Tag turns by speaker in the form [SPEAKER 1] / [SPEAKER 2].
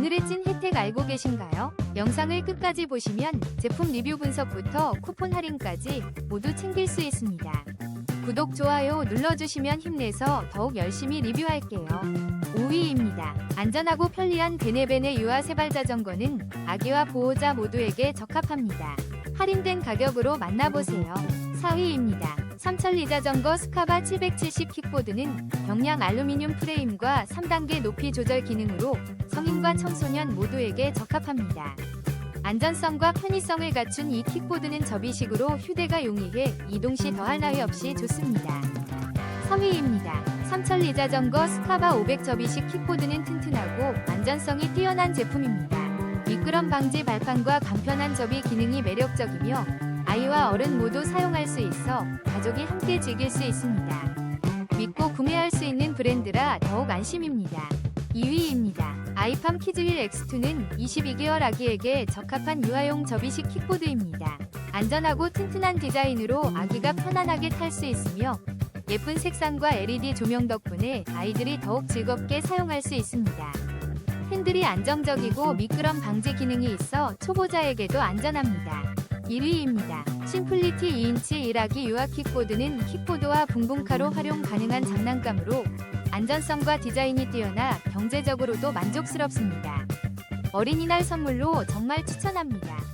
[SPEAKER 1] 오늘의 찐 혜택 알고 계신가요? 영상을 끝까지 보시면 제품 리뷰 분석부터 쿠폰 할인까지 모두 챙길 수 있습니다. 구독, 좋아요 눌러주시면 힘내서 더욱 열심히 리뷰할게요. 5위입니다. 안전하고 편리한 베네베네 유아 세발 자전거는 아기와 보호자 모두에게 적합합니다. 할인된 가격으로 만나보세요. 4위입니다. 삼천리 자전거 스카바 770 킥보드는 경량 알루미늄 프레임과 3단계 높이 조절 기능으로 성인과 청소년 모두에게 적합합니다. 안전성과 편의성을 갖춘 이 킥보드는 접이식으로 휴대가 용이해 이동 시 더할 나위 없이 좋습니다. 3위입니다. 삼천리 자전거 스카바 500 접이식 킥보드는 튼튼하고 안전성이 뛰어난 제품입니다. 미끄럼 방지 발판과 간편한 접이 기능이 매력적이며 아이와 어른 모두 사용할 수 있어 가족이 함께 즐길 수 있습니다. 믿고 구매할 수 있는 브랜드라 더욱 안심입니다. 2위입니다. 아이팜 키즈윌 X2는 22개월 아기에게 적합한 유아용 접이식 킥보드입니다. 안전하고 튼튼한 디자인으로 아기가 편안하게 탈 수 있으며 예쁜 색상과 LED 조명 덕분에 아이들이 더욱 즐겁게 사용할 수 있습니다. 핸들이 안정적이고 미끄럼 방지 기능이 있어 초보자에게도 안전합니다. 1위입니다. 심플리티 2인치 일하기 유아 킥보드는 킥보드와 붕붕카로 활용 가능한 장난감으로 안전성과 디자인이 뛰어나 경제적으로도 만족스럽습니다. 어린이날 선물로 정말 추천합니다.